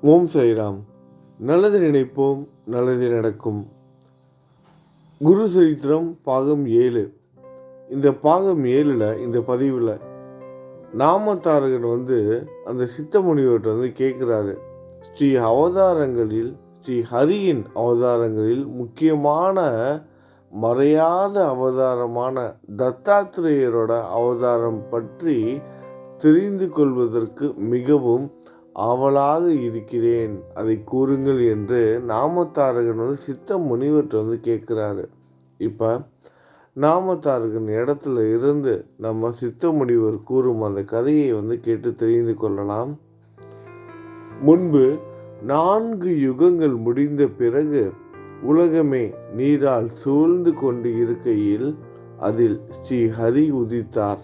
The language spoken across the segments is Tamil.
ஓம் சாய்ராம். நல்லது நினைப்போம் நல்லது நடக்கும். குரு சரித்திரம் பாகம் ஏழு. இந்த பாகம் ஏழில் இந்த பதிவில் நாமத்தாரகன் வந்து அந்த சித்த முனிவர்கிட்ட வந்து கேட்குறாரு. ஸ்ரீ அவதாரங்களில் ஸ்ரீ ஹரியின் அவதாரங்களில் முக்கியமான மறையாத அவதாரமான தத்தாத்திரேயரோட அவதாரம் பற்றி தெரிந்து கொள்வதற்கு மிகவும் ஆவலாக இருக்கிறேன் அதை கூறுங்கள் என்று நாமத்தாரகன் வந்து சித்த முனிவர்கிட்ட வந்து கேட்குறாரு. இப்போ நாமத்தாரகன் இடத்துல இருந்து நம்ம சித்த முனிவர் கூறும் அந்த கதையை வந்து கேட்டு தெரிந்து கொள்ளலாம். முன்பு நான்கு யுகங்கள் முடிந்த பிறகு உலகமே நீரால் சூழ்ந்து கொண்டு இருக்கையில் அதில் ஸ்ரீ ஹரி உதித்தார்.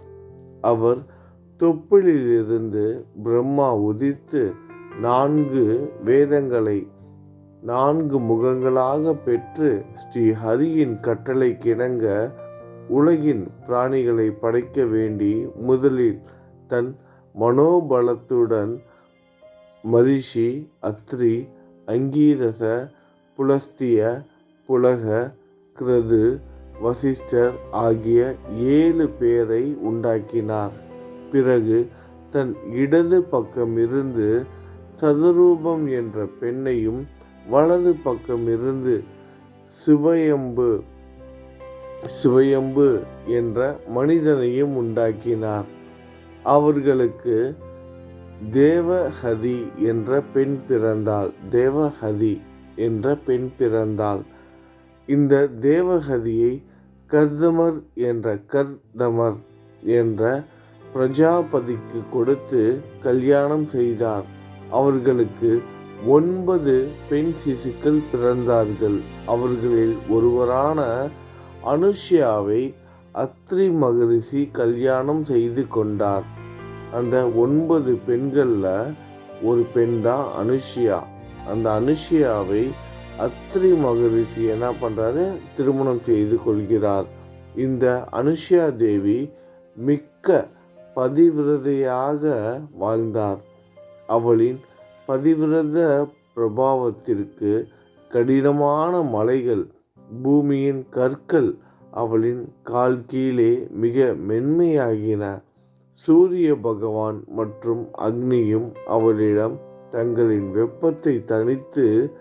அவர் தொப்பிலிருந்து பிரம்மா உதித்து நான்கு வேதங்களை நான்கு முகங்களாக பெற்று ஸ்ரீ ஹரியின் கட்டளை கிணங்க உலகின் பிராணிகளை படைக்க வேண்டி முதலில் தன் மனோபலத்துடன் மரிஷி அத்ரி அங்கீரச புலஸ்திய புலக கிருது வசிஷ்டர் ஆகிய ஏழு பேரை உண்டாக்கினார். பிறகு தன் இடது பக்கம் இருந்து சதுரூபம் என்ற பெண்ணையும் வலது பக்கம் இருந்து சிவயம்பு சிவயம்பு என்ற மனிதனையும் உண்டாக்கினார். அவர்களுக்கு தேவஹதி என்ற பெண் பிறந்தாள். தேவஹதி என்ற பெண் பிறந்தாள். இந்த தேவஹதியை கர்தமர் என்ற கர்தமர் என்ற பிரஜாபதிக்கு கொடுத்து கல்யாணம் செய்தார். அவர்களுக்கு ஒன்பது பெண் சிசுக்கள் பிறந்தார்கள். அவர்களில் ஒருவரான அனுஷ்யாவை அத்ரி மகரிஷி கல்யாணம் செய்து கொண்டார். அந்த ஒன்பது பெண்களில் ஒரு பெண் தான் அனுஷ்யா. அந்த அனுஷ்யாவை அத்ரி மகரிஷி என்ன பண்ணுறாரு திருமணம் செய்து கொள்கிறார். இந்த அனுஷ்யா தேவி மிக்க பதிவிரதையாக வாழ்ந்தார். அவளின் பதிவிரத பிரபாவத்திற்கு கடினமான மலைகள் பூமியின் கற்கள் அவளின் கால் கீழே மிக மென்மையாகின. சூரிய பகவான் மற்றும் அக்னியும் அவளிடம் தங்களின் வெப்பத்தை தணித்து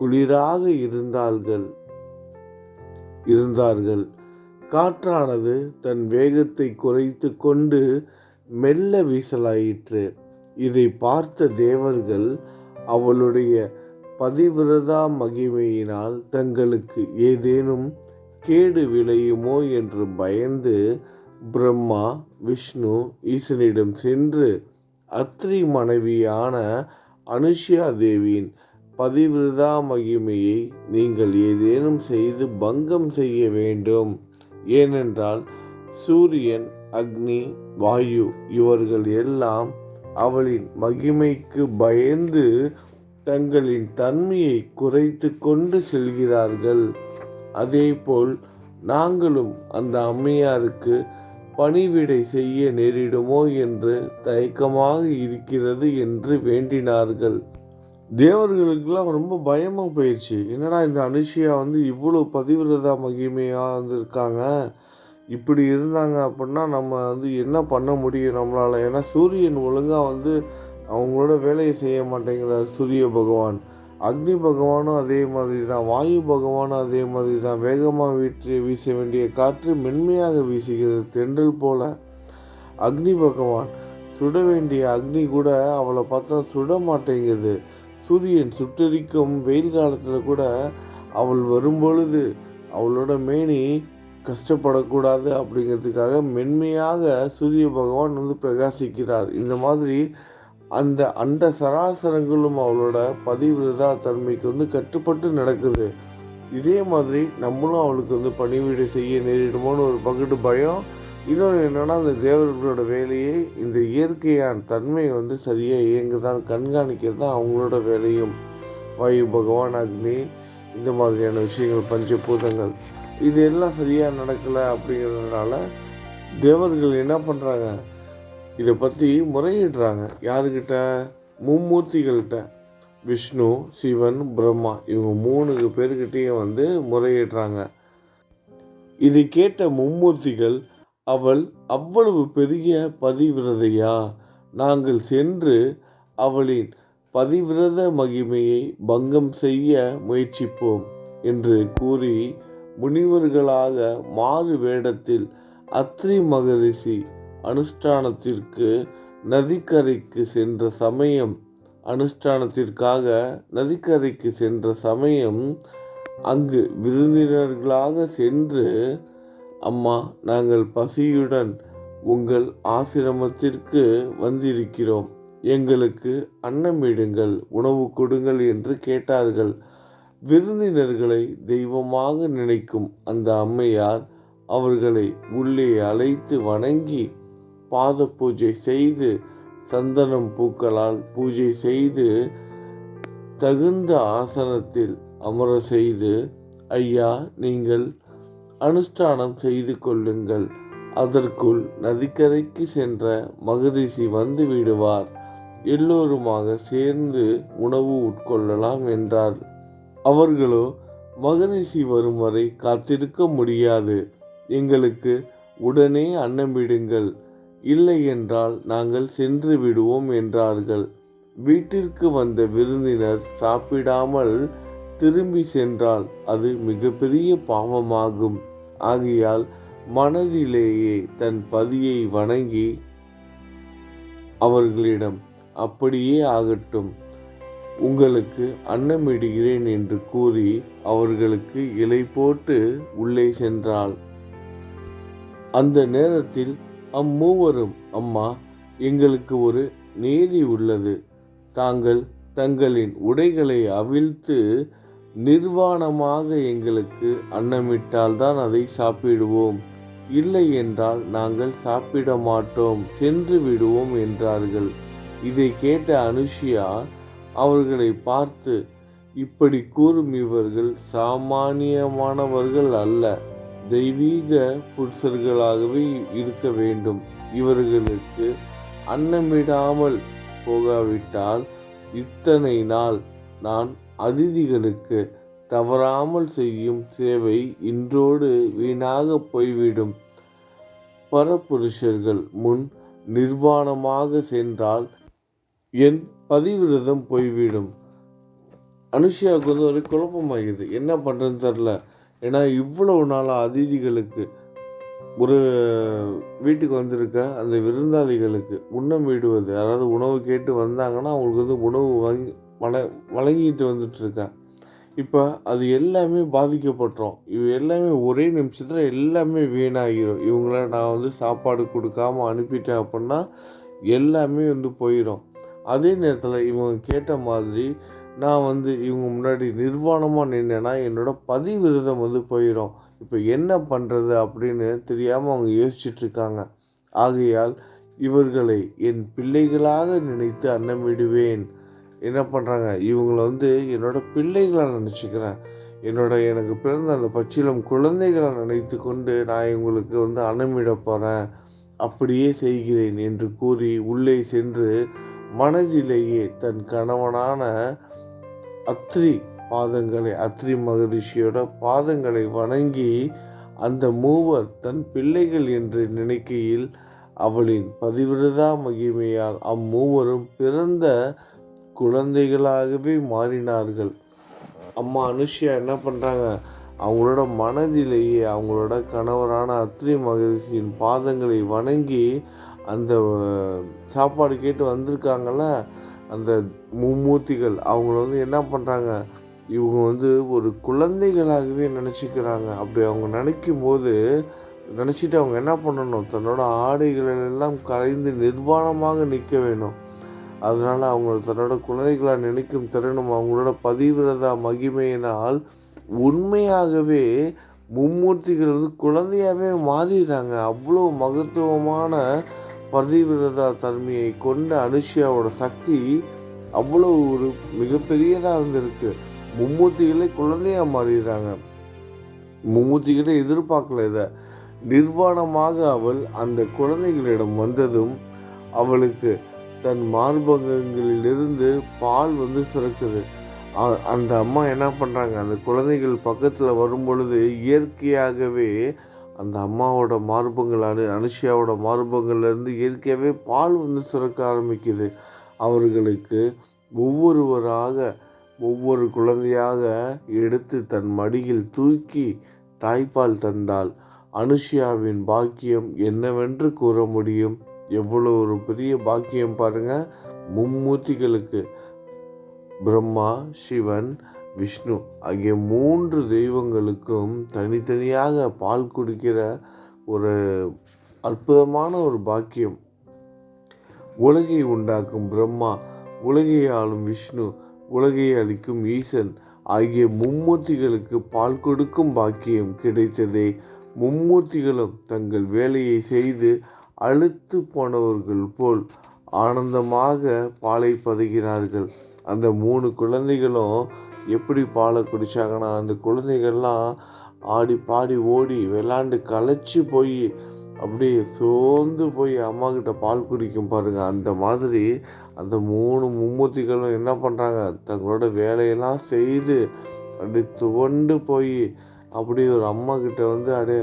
குளிராக இருந்தார்கள். இருந்தார்கள். காற்றானது தன் வேகத்தை குறைத்து கொண்டு மெல்ல வீசலாயிற்று. இதை பார்த்த தேவர்கள் அவளுடைய பதிவிரதா மகிமையினால் தங்களுக்கு ஏதேனும் கேடு விளையுமோ என்று பயந்து பிரம்மா விஷ்ணு ஈசனிடம் சென்று அத்ரி மனைவியான அனுஷ்யா தேவியின் பதிவிரதா மகிமையை நீங்கள் ஏதேனும் செய்து பங்கம் செய்ய வேண்டும். ஏனென்றால் சூரியன் அக்னி வாயு இவர்கள் எல்லாம் அவளின் மகிமைக்கு பயந்து தங்களின் தன்மையை குறைத்து கொண்டு செல்கிறார்கள். அதேபோல் நாங்களும் அந்த அம்மையாருக்கு பணிவிடை செய்ய நேரிடுமோ என்று தயக்கமாக இருக்கிறது என்று வேண்டினார்கள். தேவர்களுக்கெல்லாம் ரொம்ப பயமாக போயிடுச்சு என்னடா இந்த அனுஷியா வந்து இவ்வளோ பதிவிரதா மகிமையாக வந்திருக்காங்க? இப்படி இருந்தாங்க அப்படின்னா நம்ம வந்து என்ன பண்ண முடியும் நம்மளால்? ஏன்னா சூரியன் ஒழுங்காக வந்து அவங்களோட வேலையை செய்ய மாட்டேங்கிறார் சூரிய பகவான். அக்னி பகவானும் அதே மாதிரி தான் வாயு பகவானும் அதே மாதிரி தான் வேகமாக வீட்டு வீச வேண்டிய காற்று மென்மையாக வீசுகிறது தென்றல் போல. அக்னி பகவான் சுட வேண்டிய அக்னி கூட அவளை பார்த்தா சுட மாட்டேங்குது. சூரியன் சுட்டரிக்கும் வெயில் காலத்தில் கூட அவள் வரும்பொழுது அவளோட மேனி கஷ்டப்படக்கூடாது அப்படிங்கிறதுக்காக மென்மையாக சூரிய பகவான் வந்து பிரகாசிக்கிறார். இந்த மாதிரி அந்த அண்ட சராசரங்களும் அவளோட பதிவிரதா தன்மைக்கு வந்து கட்டுப்பட்டு நடக்குது. இதே மாதிரி நம்மளும் அவளுக்கு வந்து பணிவீடு செய்ய நேரிடுமோன்னு ஒரு பக்கத்து பயம். இன்னொன்று என்னென்னா அந்த தேவர்களோட வேலையை இந்த இயற்கையான தன்மையை வந்து சரியாக இயங்குதான் கண்காணிக்கிறது தான் அவங்களோட வேலையும். வாயு பகவான் அக்னி இந்த மாதிரியான விஷயங்கள் பஞ்சபூதங்கள். இது எல்லாம் சரியாக நடக்கலை அப்படிங்கிறதுனால தேவர்கள் என்ன பண்ணுறாங்க இதை பற்றி முறையிடுறாங்க. யாருக்கிட்ட மும்மூர்த்திகள்கிட்ட. விஷ்ணு சிவன் பிரம்மா இவங்க மூணு பேர்கிட்டையும் வந்து முறையிடுறாங்க. இதை கேட்ட மும்மூர்த்திகள் அவள் அவ்வளவு பெரிய பதிவிரதையா? நாங்கள் சென்று அவளின் பதிவிரத மகிமையை பங்கம் செய்ய முயற்சிப்போம் என்று கூறி முனிவர்களாக மாறு வேடத்தில் அத்ரி மகரிஷி அனுஷ்டானத்திற்கு நதிக்கரைக்கு சென்ற சமயம் அனுஷ்டானத்திற்காக நதிக்கரைக்கு சென்ற சமயம் அங்கு விருந்தினர்களாக சென்று அம்மா நாங்கள் பசியுடன் உங்கள் ஆசிரமத்திற்கு வந்திருக்கிறோம். எங்களுக்கு அன்னமிடுங்கள் உணவு கொடுங்கள் என்று கேட்டார்கள். விருந்தினர்களை தெய்வமாக நினைக்கும் அந்த அம்மையார் அவர்களை உள்ளே அழைத்து வணங்கி பாத பூஜை செய்து சந்தனம் பூக்களால் பூஜை செய்து தகுந்த ஆசனத்தில் அமர செய்து ஐயா நீங்கள் அனுஷ்டானம் செய்து கொள்ளுங்கள். அதற்குள் நதிக்கரைக்கு சென்ற மகரிஷி வந்து விடுவார். எல்லோருமாக சேர்ந்து உணவு உட்கொள்ளலாம் என்றார். அவர்களோ மகரிஷி வரும் வரை காத்திருக்க முடியாது. எங்களுக்கு உடனே அன்னமிடுங்கள் இல்லை என்றால் நாங்கள் சென்று விடுவோம் என்றார்கள். வீட்டிற்கு வந்த விருந்தினர் சாப்பிடாமல் திரும்பி சென்றால் அது மிகப்பெரிய பாவமாகும். ஆகையால் மனதிலேயே தன் பதியை வணங்கி அவர்களிடம் அப்படியே ஆகட்டும். உங்களுக்கு அன்னமிடுகிறேன் என்று கூறி அவர்களுக்கு இலை போட்டு உள்ளே சென்றாள். அந்த நேரத்தில் அம்மூவரும் அம்மா எங்களுக்கு ஒரு நீதி உள்ளது. தாங்கள் தங்களின் உடைகளை அவிழ்த்து நிர்வாணமாக எங்களுக்கு அன்னமிட்டால்தான் அதை சாப்பிடுவோம். இல்லை என்றால் நாங்கள் சாப்பிட மாட்டோம் சென்று விடுவோம் என்றார்கள். இதை கேட்ட அனுஷியா அவர்களை பார்த்து இப்படி கூறும் இவர்கள் சாமானியமானவர்கள் அல்ல. தெய்வீக புருஷர்களாகவே இருக்க வேண்டும். இவர்களுக்கு அன்னமிடாமல் போகாவிட்டால் இத்தனை நாள் நான் அதிதிகளுக்கு தவறாமல் செய்யும் சேவை இன்றோடு வீணாக போய்விடும். பரபுருஷர்கள் முன் நிர்வாணமாக சென்றால் என் பதிவிரதம் போய்விடும் அனுஷியாவுக்கு வந்து ஒரு குழப்பமாகிது என்ன பண்ணுறதுன்னு தெரில ஏன்னா இவ்வளவு நாளாக அதிதிகளுக்கு ஒரு வீட்டுக்கு வந்திருக்க அந்த விருந்தாளிகளுக்கு உண்ணம் விடுவது அதாவது உணவு கேட்டு வந்தாங்கன்னா அவங்களுக்கு வந்து உணவு வாங்கி வழ வழங்கிட்டு வந்துட்டுருக்கேன் இப்போ அது எல்லாமே பாதிக்கப்பட்டோம் இவ எல்லாமே ஒரே நிமிஷத்தில் எல்லாமே வீணாகிரும். இவங்கள நான் வந்து சாப்பாடு கொடுக்காம அனுப்பிட்டேன் அப்படின்னா எல்லாமே வந்து போயிடும் அதே நேரத்தில் இவங்க கேட்ட மாதிரி நான் வந்து இவங்க முன்னாடி நிர்வாணமாக நின்னேன்னா என்னோட பதிவிரதம் வந்து போயிடும் இப்போ என்ன பண்ணுறது அப்படின்னு தெரியாமல் அவங்க யோசிச்சிட்ருக்காங்க ஆகையால் இவர்களை என் பிள்ளைகளாக நினைத்து அன்னமிடுவேன் என்ன பண்ணுறாங்க இவங்களை வந்து என்னோட பிள்ளைகளாக நினச்சிக்கிறேன். என்னோட எனக்கு பிறந்த அந்த பச்சிலம் குழந்தைகளை நினைத்து கொண்டு நான் இவங்களுக்கு வந்து அன்னமிட போகிறேன் அப்படியே செய்கிறேன் என்று கூறி உள்ளே சென்று மனதிலேயே தன் கணவனான அத்ரி பாதங்களை அத்ரி மகரிஷியோட பாதங்களை வணங்கி அந்த மூவர் தன் பிள்ளைகள் என்று நினைக்கையில் அவளின் பதிவிரதா மகிமையால் அம்மூவரும் பிறந்த குழந்தைகளாகவே மாறினார்கள். அம்மா அனுஷியா என்ன பண்ணுறாங்க அவங்களோட மனதிலேயே அவங்களோட கணவரான அத்ரி மகரிஷியின் பாதங்களை வணங்கி அந்த சாப்பாடு கேட்டு வந்திருக்காங்கள அந்த மும்மூர்த்திகள் அவங்கள வந்து என்ன பண்ணுறாங்க இவங்க வந்து ஒரு குழந்தைகளாகவே நினச்சிக்கிறாங்க. அப்படி அவங்க நினைக்கும் போது நினச்சிட்டு அவங்க என்ன பண்ணணும்? தன்னோட ஆடைகளெல்லாம் கரைந்து நிர்வாணமாக நிற்க வேணும். அதனால் அவங்க தன்னோட குழந்தைகளாக நினைக்கும் தருணம் அவங்களோட பதிவிரதா மகிமையினால் உண்மையாகவே மும்மூர்த்திகள் வந்து குழந்தையாகவே மாறிடுறாங்க. அவ்வளோ மகத்துவமான பதிவிரதா தன்மையை கொண்ட அனுஷியாவோட சக்தி அவ்வளோ ஒரு மிகப்பெரியதாக இருந்திருக்கு. மும்மூர்த்திகளே குழந்தையாக மாறிடுறாங்க. மும்மூர்த்திகளே எதிர்பார்க்கல இதை. நிர்வாணமாக அவள் அந்த குழந்தைகளிடம் வந்ததும் அவளுக்கு தன் மார்பகங்களிலிருந்து பால் வந்து சுரக்குது. அ- அந்த அம்மா என்ன பண்ணுறாங்க அந்த குழந்தைகள் பக்கத்தில் வரும் பொழுது இயற்கையாகவே அந்த அம்மாவோட மார்பங்களான அனுஷியாவோட மார்பங்கள்லேருந்து இயற்கையாகவே பால் வந்து சுரக்க ஆரம்பிக்குது. அவர்களுக்கு ஒவ்வொருவராக ஒவ்வொரு குழந்தையாக எடுத்து தன் மடியில் தூக்கி தாய்ப்பால் தந்தாள் அனுஷியாவின் பாக்கியம் என்னவென்று கூற முடியும்? எவ்வளோ ஒரு பெரிய பாக்கியம் பாருங்கள் மும்மூர்த்திகளுக்கு. பிரம்மா சிவன் விஷ்ணு ஆகிய மூன்று தெய்வங்களுக்கும் தனித்தனியாக பால் குடிக்கிற ஒரு அற்புதமான ஒரு பாக்கியம். உலகை உண்டாக்கும் பிரம்மா உலகை ஆளும் விஷ்ணு உலகை அளிக்கும் ஈசன் ஆகிய மும்மூர்த்திகளுக்கு பால் கொடுக்கும் பாக்கியம் கிடைத்ததே மும்மூர்த்திகளும் தங்கள் வேலையை செய்து அழுத்து போனவர்கள் போல் ஆனந்தமாக பாலை பருகிறார்கள் அந்த மூணு குழந்தைகளும் எப்படி பாலை குடித்தாங்கன்னா அந்த குழந்தைகள்லாம் ஆடி பாடி ஓடி விளாண்டு களைச்சி போய் அப்படியே சோர்ந்து போய் அம்மா கிட்ட பால் குடிக்கும் பாருங்க. அந்த மாதிரி அந்த மூணு மும்மூர்த்திகளும் என்ன பண்ணுறாங்க தங்களோட வேலையெல்லாம் செய்து அப்படி துவண்டு போய் அப்படி ஒரு அம்மா கிட்ட வந்து அப்படியே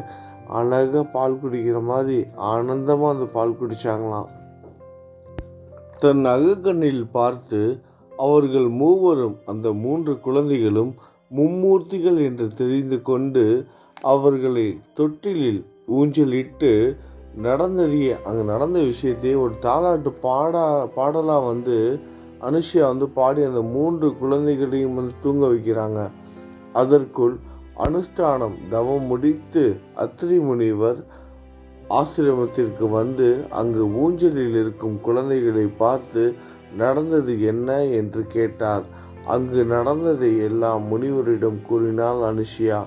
அழகாக பால் குடிக்கிற மாதிரி ஆனந்தமாக அந்த பால் குடித்தாங்களாம் தன் நகைக்கண்ணில் பார்த்து அவர்கள் மூவரும் அந்த மூன்று குழந்தைகளும் மும்மூர்த்திகள் என்று தெரிந்து கொண்டு அவர்களை தொட்டிலில் ஊஞ்சலிட்டு நடந்ததையே அங்கே நடந்த விஷயத்தையே ஒரு தாலாட்டு பாடா பாடலாக வந்து அனுஷியா வந்து பாடி அந்த மூன்று குழந்தைகளையும் வந்து தூங்க வைக்கிறாங்க. அதற்குள் அனுஷ்டானம் தவம் முடித்து அத்திரி முனிவர் ஆசிரமத்திற்கு வந்து அங்கு ஊஞ்சலில் இருக்கும் குழந்தைகளை பார்த்து நடந்தது என்ன என்று கேட்டார். அங்கு நடந்ததை எல்லாம் முனிவரிடம் கூறினாள் அனுஷியா.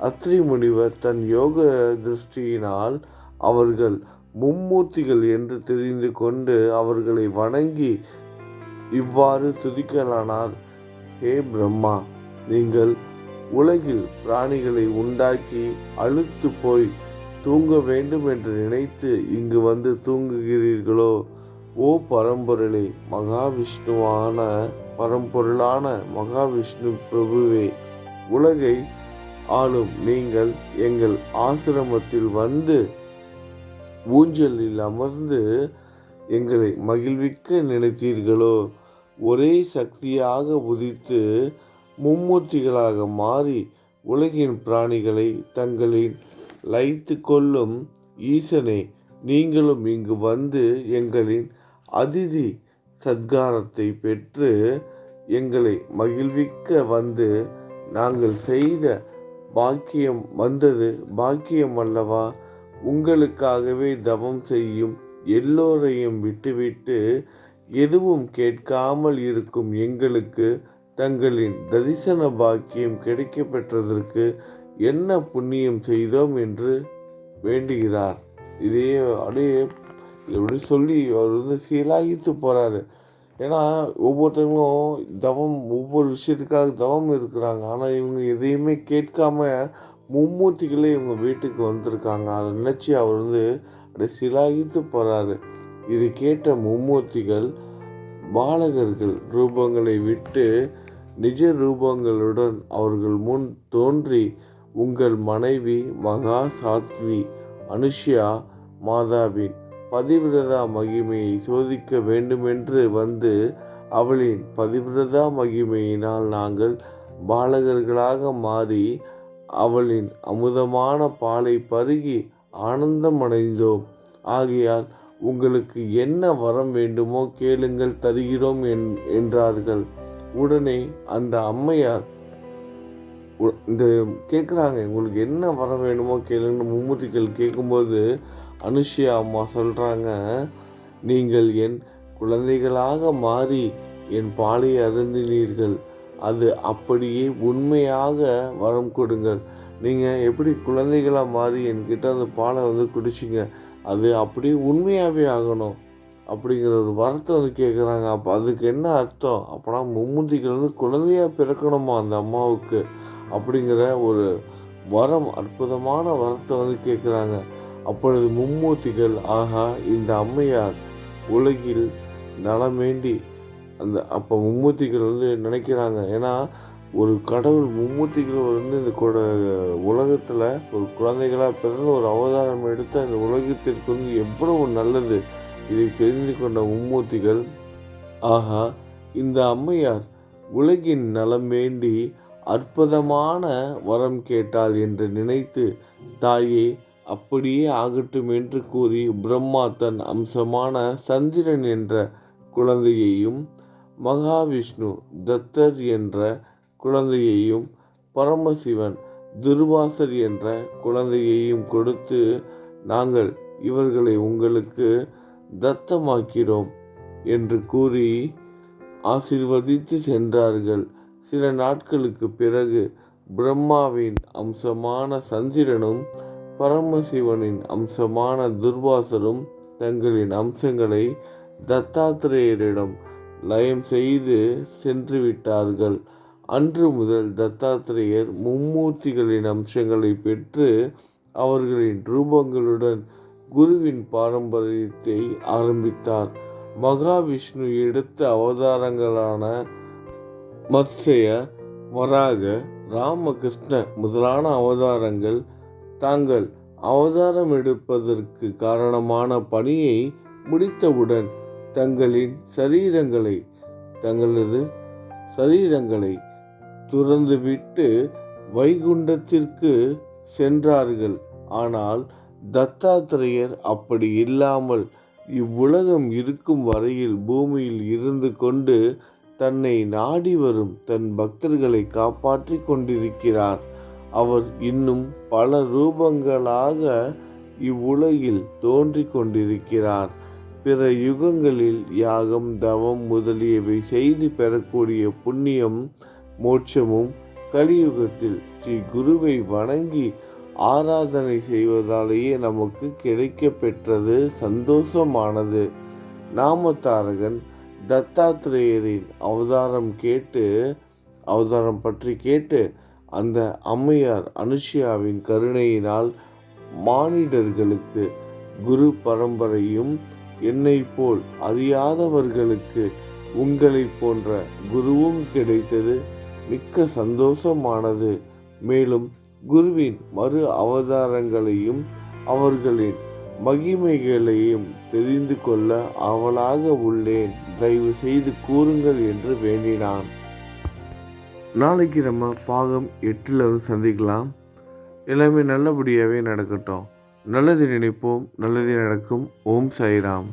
அத்ரி முனிவர் தன் யோக திருஷ்டியினால் அவர்கள் மும்மூர்த்திகள் என்று தெரிந்து கொண்டு அவர்களை வணங்கி இவ்வாறு துதிக்கலானார். ஹே பிரம்மா நீங்கள் உலகில் பிராணிகளை உண்டாக்கி அழுத்து போய் தூங்க வேண்டும் என்று நினைத்து இங்கு வந்து தூங்குகிறீர்களோ? ஓ பரம்பொருளே மகாவிஷ்ணுவான பரம்பொருளான மகாவிஷ்ணு பிரபுவே உலகை ஆளும் நீங்கள் எங்கள் ஆசிரமத்தில் வந்து ஊஞ்சலில் அமர்ந்து எங்களை மகிழ்விக்க நினைத்தீர்களோ? ஒரே சக்தியாக உதித்து மும்மூர்த்திகளாக மாறி உலகின் பிராணிகளை தங்களின் லைத்து கொள்ளும் ஈசனை நீங்களும் இங்கு வந்து எங்களின் அதிதி சத்காரத்தை பெற்று எங்களை மகிழ்விக்க வந்து நாங்கள் செய்த பாக்கியம் வந்தது. பாக்கியம் அல்லவா? உங்களுக்காகவே தவம் செய்யும் எல்லோரையும் விட்டுவிட்டு எதுவும் கேட்காமல் இருக்கும் எங்களுக்கு தங்களின் தரிசன பாக்கியம் கிடைக்கப்பெற்றதற்கு என்ன புண்ணியம் செய்தோம் என்று வேண்டுகிறார். இதே அப்படியே எப்படி சொல்லி அவர் வந்து சீலாகித்து போகிறாரு ஏன்னா ஒவ்வொருத்தவங்களும் தவம் ஒவ்வொரு விஷயத்துக்காக தவம் இருக்கிறாங்க. ஆனால் இவங்க எதையுமே கேட்காம மும்மூர்த்திகளே இவங்க வீட்டுக்கு வந்திருக்காங்க. அதை நினச்சி அவர் வந்து அப்படியே சிலாகித்து போகிறாரு இதை கேட்ட மும்மூர்த்திகள் பாலகர்கள் ரூபங்களை விட்டு நிஜ ரூபங்களுடன் அவர்கள் முன் தோன்றி உங்கள் மனைவி மகா சாத்வி அனுஷ்யா மாதாவின் பதிவிரதா மகிமையை சோதிக்க வேண்டுமென்று வந்து அவளின் பதிவிரதா மகிமையினால் நாங்கள் பாலகர்களாக மாறி அவளின் அமுதமான பாலை பருகி ஆனந்தமடைந்தோம். ஆகையால் உங்களுக்கு என்ன வரம் வேண்டுமோ கேளுங்கள் தருகிறோம் என்- என்றார்கள். உடனே அந்த அம்மையார் இந்த கேட்குறாங்க உங்களுக்கு என்ன வரம் வேணுமோ கேளுங்கன்னு மும்மூர்த்திகள் கேட்கும்போது அனுஷியா அம்மா சொல்கிறாங்க நீங்கள் என் குழந்தைகளாக மாறி என் பாலை அருந்தினீர்கள். அது அப்படியே உண்மையாக வரம் கொடுங்கள். நீங்கள் எப்படி குழந்தைகளாக மாறி என்கிட்ட அந்த பாலை வந்து குடிச்சிங்க? அது அப்படியே உண்மையாகவே ஆகணும். அப்படிங்கிற ஒரு வரத்தை வந்து கேட்குறாங்க அப்போ அதுக்கு என்ன அர்த்தம்? அப்போனா மும்முந்திகள் வந்து குழந்தையாக பிறக்கணுமா அந்த அம்மாவுக்கு? அப்படிங்கிற ஒரு வரம் அற்புதமான வரத்தை வந்து கேட்குறாங்க அப்பொழுது மும்மூர்த்திகள் ஆகா இந்த அம்மையார் உலகில் நலம் வேண்டி அந்த அப்போ மும்மூர்த்திகள் வந்து நினைக்கிறாங்க. ஏன்னா ஒரு கடவுள் மும்மூர்த்திகள் வந்து இந்த குட உலகத்தில் ஒரு குழந்தைகளாக பிறந்து ஒரு அவதாரம் எடுத்து அந்த உலகத்திற்கு வந்து எவ்வளவு நல்லது இதை தெரிந்து கொண்ட மும்மூர்த்திகள் ஆகா இந்த அம்மையார் உலகின் நலம் வேண்டி அற்புதமான வரம் கேட்டாள் என்று நினைத்து தாயே அப்படியே ஆகட்டும் என்று கூறி பிரம்மா தன் அம்சமான சந்திரன் என்ற குழந்தையையும் மகாவிஷ்ணு தத்தர் என்ற குழந்தையையும் பரமசிவன் துர்வாசர் என்ற குழந்தையையும் கொடுத்து நாங்கள் இவர்களை உங்களுக்கு தத்தமாக்கிறோம் என்று கூறி ஆசிர்வதித்து சென்றார்கள். சில நாட்களுக்கு பிறகு பிரம்மாவின் அம்சமான சந்திரனும் பரமசிவனின் அம்சமான துர்வாசரும் தங்களின் அம்சங்களை தத்தாத்திரேயரிடம் லயம் செய்து சென்று விட்டார்கள் அன்று முதல் தத்தாத்திரேயர் மும்மூர்த்திகளின் அம்சங்களை பெற்று அவர்களின் ரூபங்களுடன் குருவின் பாரம்பரியத்தை ஆரம்பித்தார். மகாவிஷ்ணு எடுத்த அவதாரங்களான மத்சய வராக ராமகிருஷ்ண முதலான அவதாரங்கள் தாங்கள் அவதாரம் எடுப்பதற்கு காரணமான பணியை முடித்தவுடன் தங்களின் சரீரங்களை தங்களது சரீரங்களை துறந்துவிட்டு வைகுண்டத்திற்கு சென்றார்கள். ஆனால் தத்தாத்திரேயர் அப்படி இல்லாமல் இவ்வுலகம் இருக்கும் வரையில் பூமியில் இருந்து கொண்டு தன்னை நாடி வரும் தன் பக்தர்களை காப்பாற்றி கொண்டிருக்கிறார். அவர் இன்னும் பல ரூபங்களாக இவ்வுலகில் தோன்றிக் கொண்டிருக்கிறார். பிற யுகங்களில் யாகம் தவம் முதலியவை செய்து பெறக்கூடிய புண்ணியம் மோட்சமும் கலியுகத்தில் ஸ்ரீ குருவை வணங்கி ஆராதனை செய்வதாலேயே நமக்கு கிடைக்க பெற்றது சந்தோஷமானது. நாமத்தாரகன் தத்தாத்திரேயரின் அவதாரம் கேட்டு அவதாரம் பற்றி கேட்டு அந்த அம்மையார் அனுஷியாவின் கருணையினால் மானிடர்களுக்கு குரு பரம்பரையும் என்னை போல் அறியாதவர்களுக்கு உங்களை போன்ற குருவும் கிடைத்தது. மிக்க சந்தோஷமானது. மேலும் குருவின் மறு அவதாரங்களையும் அவர்களின் மகிமைகளையும் தெரிந்து கொள்ள ஆவலாக உள்ளேன். தயவு செய்து கூறுங்கள் என்று வேண்டினான். நாளைக்கு நம்ம பாகம் எட்டில் வந்து சந்திக்கலாம். எல்லாமே நல்லபடியாகவே நடக்கட்டும். நல்லது நினைப்போம் நல்லது நடக்கும். ஓம் சாய்ராம்.